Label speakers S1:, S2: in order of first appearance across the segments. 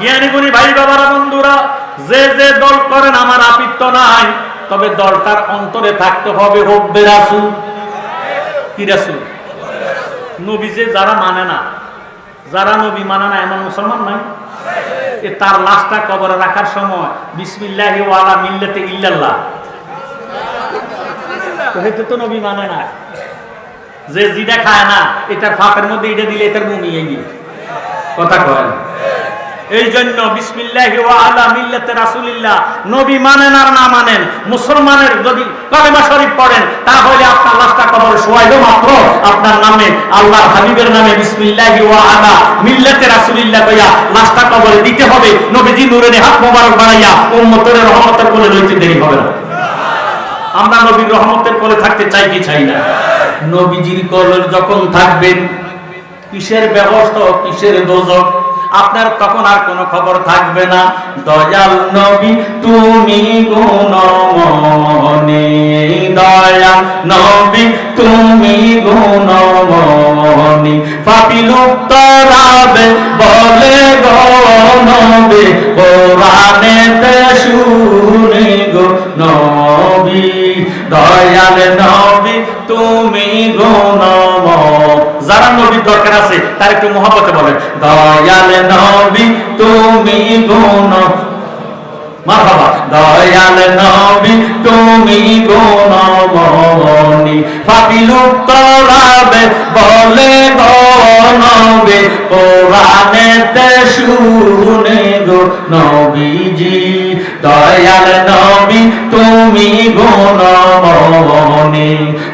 S1: জ্ঞানীগুণী ভাই বাবারা, বন্ধুরা, যে যে দল করেন, আমার আপিত্য নাই। তবে দলটার অন্তরে থাকতে হবে হব্বে রাসুল। কি রাসুল? নবী যে যারা মানে না, যারা নবী মানে না, এমন মুসলমান নাই? তার লাশটা কবরে রাখার সময়, বিসমিল্লাহ ওয়ালা মিল্লাতে ইল্লাল্লাহ। হেতু তো নবী মানে না। যে জিটা খায় না, এটার ফাঁকের মধ্যে এটা দিলে এটার মুমি এই কথা কয় এই জন্য বিসমিল্লাহ আলা মিল্লাতে রাসূলিল্লাহ, নবী মানেন আর না মানেন, মুসলমানের যদি কলেমা শরীফ পড়েন, তাহলে আপনার লাশটা কবরে শোয়াইলো মাত্র। আপনার নামে, আল্লাহর হাবিবের নামে বিসমিল্লাহ আলা মিল্লাতে রাসূলিল্লাহ কইয়া লাশটা কবরে দিতে হবে। নবীজি নূরের হাত মোবারক বাড়াইয়া উম্মতের রহমতের কোলে লইতে দেরি হবে না। আমরা নবীর রহমতের কোলে থাকতে চাই কি চাই না? নবীজির কোলে যখন থাকবেন, কিসের ব্যবস্থা, কিসের দোজক? আপনার তখন আর কোনো খবর থাকবে না। দয়াল নবী, তুমি গুণমনে দয়াল নবী, তুমি গুণমনি পাপিলুপ্ত রাবে বলে গো নবী, কোরআনেতে শুনে যারা নবীর দরকার আছে, তার একটু মহব্বতে বলেন, দয়াল নবী, তুমি গুণ দয়াল নবী, তুমি গুণমনি পাপিলুপ্ত রাবে বলে নবী কোরআনেতে শুনে গো নবীজি, দয়াল নবী, তুমি গুণমনি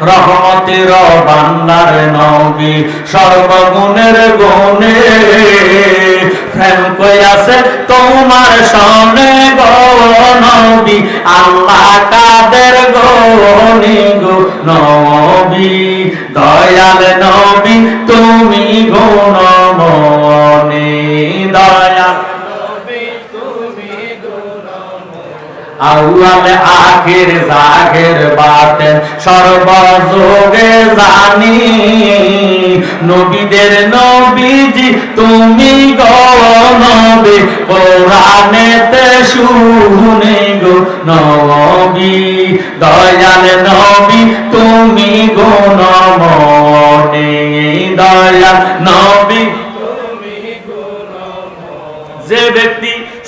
S1: রহমতের বান্দার নবী, সর্বগুণের গুণে। প্রেম আছে? তোমার সনে গো নবী, আল্লাহ কাদের গো নবী? দয়াল নবী আউয়াল আখির জাগের বাতেন। সর্বযোগে জানি নবীদের নবীজি, তুমি গো নবী, কোরআনেতে শুনে গো নবী। দয়াল নবী, তুমি গো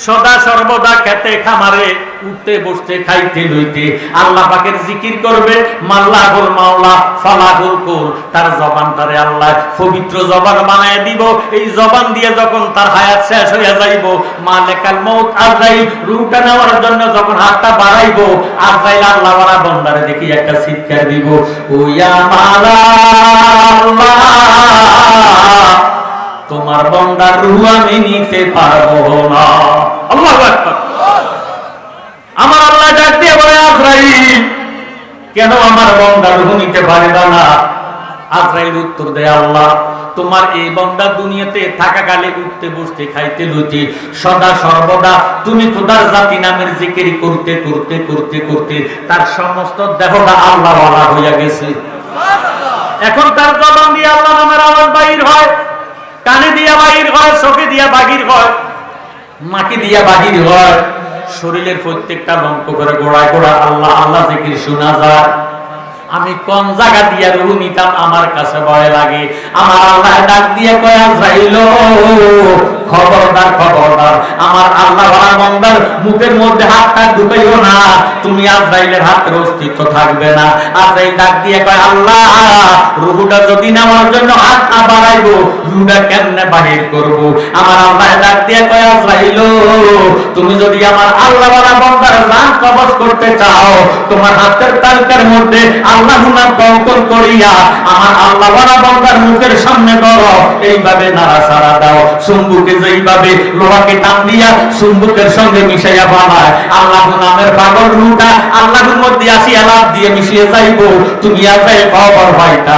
S1: সদা সর্বদা খেতে খামারে, উঠতে, বসতে, খাইতে, লইতে। আল্লাহ পাকের জিকির করবে, মাল্লাহুল মাওলা, ফালাহুল কুল। তার জবানটারে আল্লাহ পবিত্র জবান বানায় দিব। এই জবান দিয়ে যখন তার হায়াত শেষ হয়ে যাইব, মালেকাল মউত আজরাইল রূহটা নেওয়ার জন্য যখন হাতটা বাড়াইব, আজরাইল আল্লাহ ওয়ালা বন্দারে দেখি একটা চিৎকার দিব। ও ইয়া মালা আল্লাহ, তোমার বন্দার রূহ আমি নিতে পারব না। আমার আল্লাহ ডাক দিয়ে বলে, আজরাইল, কেন আমার বন্দার নিতে পারবে না? আজরাইল উত্তর দেয়, আল্লাহ, তোমার এই বন্দা দুনিয়াতে থাকাকালে উঠতে, বসতে, খাইতে, লইতে, সদা সর্বদা তুমি খোদার জাতি নামের জিকির করতে করতে করতে করতে, তার সমস্ত দেহটা আল্লাহ আল্লাহ হইয়া গেছে। এখন তার জবান দিয়ে আল্লাহ নামের আওয়াজ বাহির হয়, কানে দিয়া বাহির হয়, চোখে দিয়া বাহির হয়। মাকে দিয়া বাহির হয়। শরীরের প্রত্যেকটা লঙ্ক করে গোড়ায় গোড়া আল্লাহ আল্লাহ জিকির শোনা যায়। আমি কোন জায়গা দিয়া রুহু নিতাম? আমার কাছে ভয় লাগে। আমার আল্লাহ ডাক দিয়ে কয়া যাইল। খবরদার খবরদার। আমার আল্লাহ মুখের মধ্যে হাতটা ঢুকাইও না। তুমি আজরাইলের হাতের অস্তিত্ব থাকবে না। আজরাইল ডাক দিয়ে কয়, আল্লাহ, রুহুটা যদি নেওয়ার জন্য হাত না বাড়াইবো, রুহুটা কেমনে বাহির করব? আমার আল্লাহ ডাক দিয়ে কয় আজরাইল তুমি যদি আমার আল্লাহ বালা করতে চাও, তোমার হাতের তালকার মধ্যে আল্লাহ কঙ্কন করিয়া আমার আল্লাহ বন্দার মুখের সামনে করো এইভাবে নাড়াচাড়া দাও। চুম্বুকে যেইভাবে লোহাকে টান দিয়া চুম্বুকের সঙ্গে মিশাইয়া বানায়। আল্লাহ নামের পাগল রুটা আল্লাহর মধ্যে আসি আলাপ দিয়ে মিশিয়ে যাইবো। তুমি আর যাই খবর হয় তা